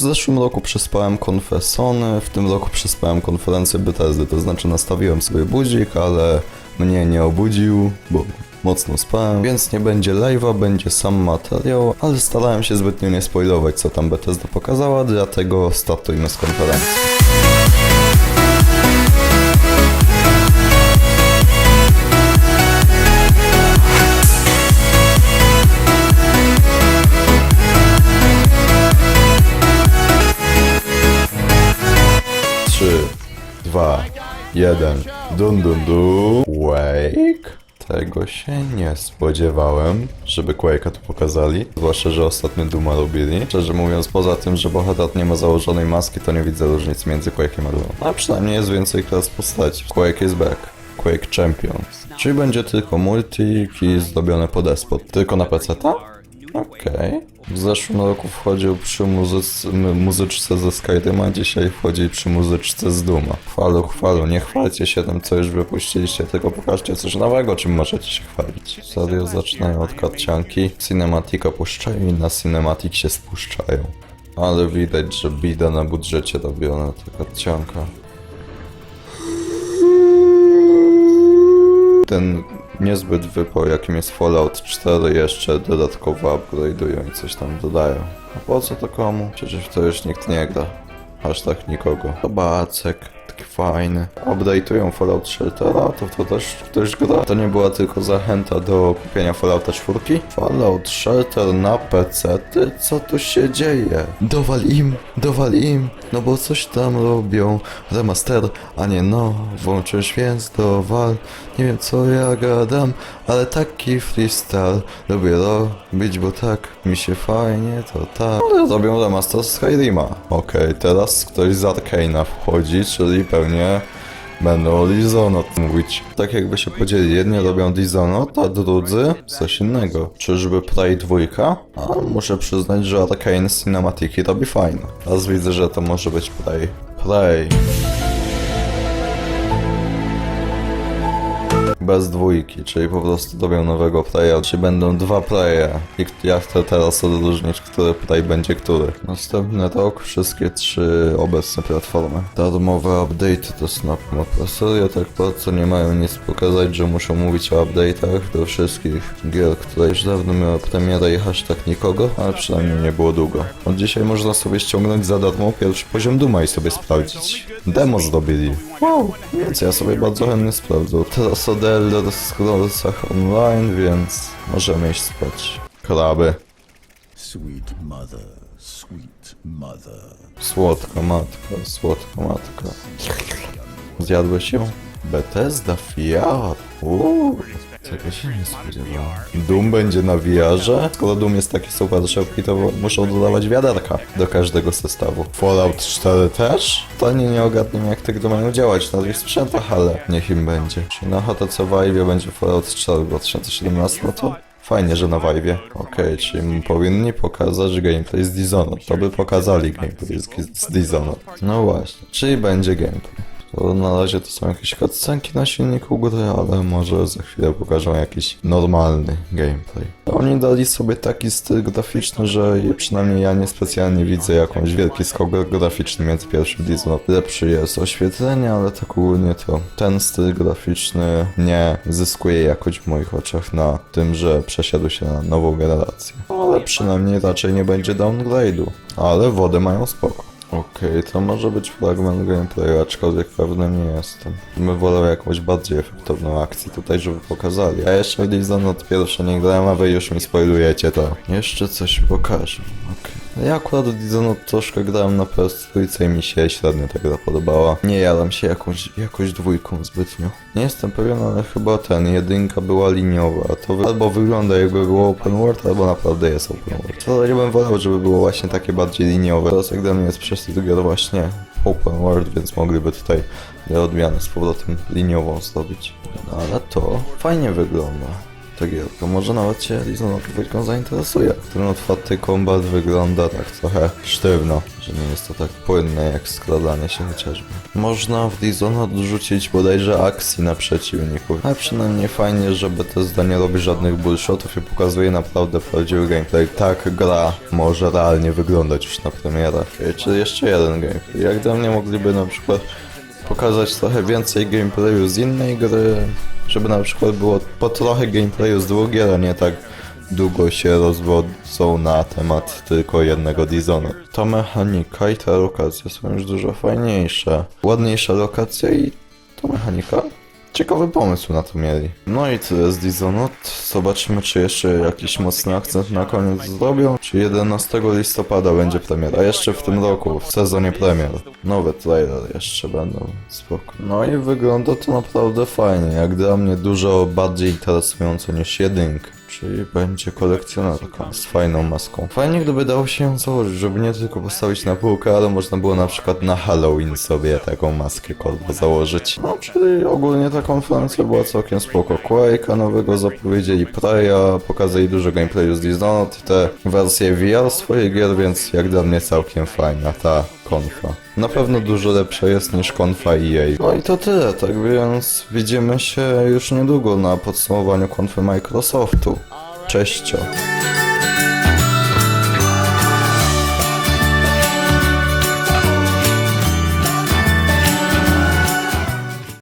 W zeszłym roku przespałem konfesony, w tym roku przespałem konferencję Bethesdy, to znaczy nastawiłem sobie budzik, ale mnie nie obudził, bo mocno spałem, więc nie będzie live'a, będzie sam materiał, ale starałem się zbytnio nie spoilować, co tam Bethesda pokazała, dlatego startujmy z konferencji. Jeden, dun dun dun. Quake? Tego się nie spodziewałem, żeby Quake'a tu pokazali. Zwłaszcza, że ostatnio Duma robili. Szczerze mówiąc, poza tym, że bohater nie ma założonej maski, to nie widzę różnicy między Quake'em a Dumą. A przynajmniej jest więcej klas postaci. Quake is back. Quake Champions. Czyli będzie tylko multi i zdobione pod esport. Tylko na PC-ta? Okej. W zeszłym roku wchodził przy muzyczce ze Skyrima, dzisiaj wchodzi przy muzyczce z Duma. Chwalu, chwalu, nie chwalcie się tym, co już wypuściliście, tylko pokażcie coś nowego, czym możecie się chwalić. Serio zaczynają od karcianki, cinematika puszczają i na cinematik się spuszczają. Ale widać, że bida na budżecie robiona ta karcianka. ten niezbyt wypał, jakim jest Fallout 4, jeszcze dodatkowo upgrade'ują i coś tam dodają. A po co to komu? Przecież to już nikt nie gra. Aż tak nikogo. Bacek, taki fajny. Update'ują Fallout Sheltera, to to też ktoś gra. To nie była tylko zachęta do kupienia Fallouta 4. Fallout Shelter na PC, ty co tu się dzieje? Dowal im, dowal im, no bo coś tam robią. Remaster, a nie no, włączysz więc dowal. Nie wiem co ja gadam, ale taki freestyle lubię robić, bo tak mi się fajnie, to tak. Ale robią remaster z Skyrima. Okej, teraz ktoś z Arkane'a wchodzi, czyli pewnie będą Dishonored mówić. Tak jakby się podzielili, jedni robią Dishonored, a drudzy coś innego. Czyżby Prey dwójka? A muszę przyznać, że Arkane Cinematiki robi fajne. Teraz widzę, że to może być Prey. Prey. Bez dwójki, czyli po prostu robią nowego playa, czy będą dwa playe. I ja chcę teraz odróżnić, który play będzie który. Następny rok wszystkie trzy obecne platformy. Darmowe update to snap map. Serio tak bardzo nie mają nic pokazać, że muszą mówić o update'ach do wszystkich gier, które już dawno miały premierę i hashtag nikogo, ale przynajmniej nie było długo. Od dzisiaj można sobie ściągnąć za darmo pierwszy poziom Duma i sobie sprawdzić. Demo zrobili. Wow, więc ja sobie bardzo chętnie sprawdzę. Teraz o The Elder Scrollsach online, więc możemy iść spać. Kraby. Sweet mother, sweet mother. Słodka matka, słodka matka. Zjadłeś ją? Bethesda VR. Uuu, tego się nie spodziewałem. Doom będzie na VR-ze? Skoro Doom jest taki super szybki, to muszą dodawać wiaderka do każdego zestawu. Fallout 4 też? To nie, nie jak te gry mają działać na tych sprzętach, ale niech im będzie. Czy na HTC Vive będzie Fallout 4 w 2017, no to Fajnie, że na Vive'ie. Okej, czyli powinni pokazać gameplay z Dishonored. To by pokazali gameplay z, z. No właśnie, czyli będzie gameplay. Na razie to są jakieś cutscenki na silniku gry, ale może za chwilę pokażą jakiś normalny gameplay. Oni dali sobie taki styl graficzny, że przynajmniej ja niespecjalnie widzę jakąś wielki skok graficzny między pierwszym Dishonored. Lepszy jest oświetlenie, ale tak ogólnie to ten styl graficzny nie zyskuje jakoś w moich oczach na tym, że przesiadł się na nową generację. Ale przynajmniej raczej nie będzie downgrade'u. Ale wody mają spoko. Okej, to może być fragment gameplayu, aczkolwiek pewny nie jestem. My wolę jakąś bardziej efektowną akcję tutaj, żeby pokazali. A jeszcze Dishonored pierwsze nie grałem, a wy już mi spoilujecie to. Jeszcze coś pokażę. Ja akurat w Dishonored troszkę grałem na PS4 i mi się średnio ta gra podobała. Nie jadam się jakąś, jakąś dwójką zbytnio. Nie jestem pewien, ale chyba ten, jedynka była liniowa. To albo wygląda jakby było open world, albo naprawdę jest open world. To ja bym wolał, żeby było właśnie takie bardziej liniowe. Teraz jak dla mnie jest tych gier właśnie open world, więc mogliby tutaj odmianę z powrotem liniową zrobić. No ale to fajnie wygląda. Gierka. Może nawet cię Dishonored dwójką zainteresuje. Ten otwarty kombat wygląda tak trochę sztywno, że nie jest to tak płynne jak skradanie się chociażby. Można w Dishonored rzucić bodajże akcji na przeciwników, ale przynajmniej fajnie, że Bethesda nie robi żadnych bullshotów i pokazuje naprawdę prawdziwy gameplay. Tak gra może realnie wyglądać już na premierę. Czy jeszcze jeden gameplay. Jak dla mnie mogliby na przykład pokazać trochę więcej gameplayu z innej gry, żeby na przykład było po trochę gameplayu z drugiej, ale nie tak długo się rozwodzą na temat tylko jednego Dishonored. Ta mechanika i te lokacje są już dużo fajniejsze. Ładniejsza lokacja i to mechanika. Ciekawy pomysł na to mieli. No i tyle z Dishonored. Zobaczymy, czy jeszcze jakiś mocny akcent na koniec zrobią. Czy 11 listopada będzie premiera. A jeszcze w tym roku, w sezonie premier. Nowe trailer jeszcze będą. Spoko. No i wygląda to naprawdę fajnie. Jak dla mnie dużo bardziej interesująco niż jedynka. Czyli będzie kolekcjonerką z fajną maską. Fajnie gdyby dało się ją założyć, żeby nie tylko postawić na półkę, ale można było na przykład na Halloween sobie taką maskę kolbę założyć. No, czyli ogólnie ta konferencja była całkiem spoko. Quake'a nowego zapowiedzieli, Preya, pokazali dużo gameplayu z Dishonored, te wersje VR swoich gier, więc jak dla mnie całkiem fajna ta konfa. Na pewno dużo lepsza jest niż konfa EA. No i to tyle, tak więc widzimy się już niedługo na podsumowaniu konfy Microsoftu. Cześćcio.